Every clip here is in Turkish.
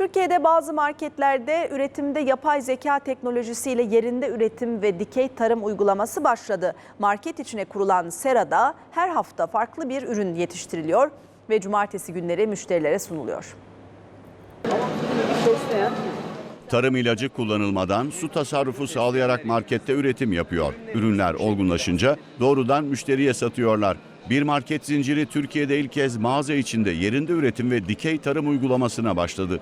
Türkiye'de bazı marketlerde üretimde yapay zeka teknolojisiyle yerinde üretim ve dikey tarım uygulaması başladı. Market içine kurulan Sera'da her hafta farklı bir ürün yetiştiriliyor ve cumartesi günleri müşterilere sunuluyor. Tarım ilacı kullanılmadan su tasarrufu sağlayarak markette üretim yapıyor. Ürünler olgunlaşınca doğrudan müşteriye satıyorlar. Bir market zinciri Türkiye'de ilk kez mağaza içinde yerinde üretim ve dikey tarım uygulamasına başladı.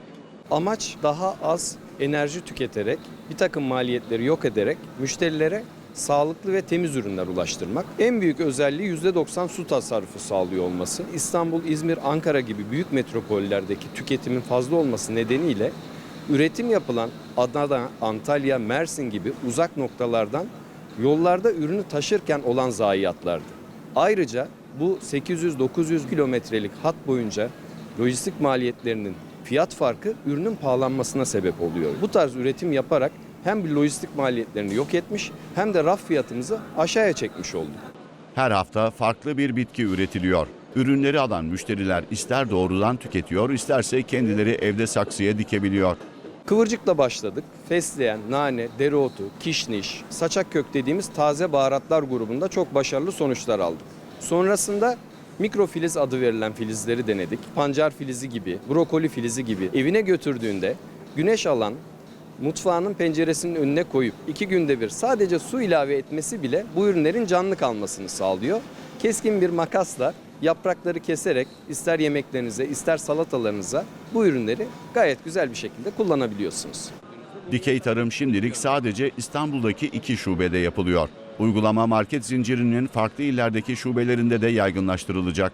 Amaç daha az enerji tüketerek, bir takım maliyetleri yok ederek müşterilere sağlıklı ve temiz ürünler ulaştırmak. En büyük özelliği %90 su tasarrufu sağlıyor olması. İstanbul, İzmir, Ankara gibi büyük metropollerdeki tüketimin fazla olması nedeniyle üretim yapılan Adana, Antalya, Mersin gibi uzak noktalardan yollarda ürünü taşırken olan zayiatlardı. Ayrıca bu 800-900 kilometrelik hat boyunca lojistik maliyetlerinin fiyat farkı ürünün pahalanmasına sebep oluyor. Bu tarz üretim yaparak hem bir lojistik maliyetlerini yok etmiş hem de raf fiyatımızı aşağıya çekmiş olduk. Her hafta farklı bir bitki üretiliyor. Ürünleri alan müşteriler ister doğrudan tüketiyor, isterse kendileri evde saksıya dikebiliyor. Kıvırcıkla başladık. Fesleğen, nane, dereotu, kişniş, saçak kök dediğimiz taze baharatlar grubunda çok başarılı sonuçlar aldık. Sonrasında mikrofiliz adı verilen filizleri denedik. Pancar filizi gibi, brokoli filizi gibi evine götürdüğünde güneş alan mutfağının penceresinin önüne koyup iki günde bir sadece su ilave etmesi bile bu ürünlerin canlı kalmasını sağlıyor. Keskin bir makasla yaprakları keserek ister yemeklerinize ister salatalarınıza bu ürünleri gayet güzel bir şekilde kullanabiliyorsunuz. Dikey tarım şimdilik sadece İstanbul'daki iki şubede yapılıyor. Uygulama market zincirinin farklı illerdeki şubelerinde de yaygınlaştırılacak.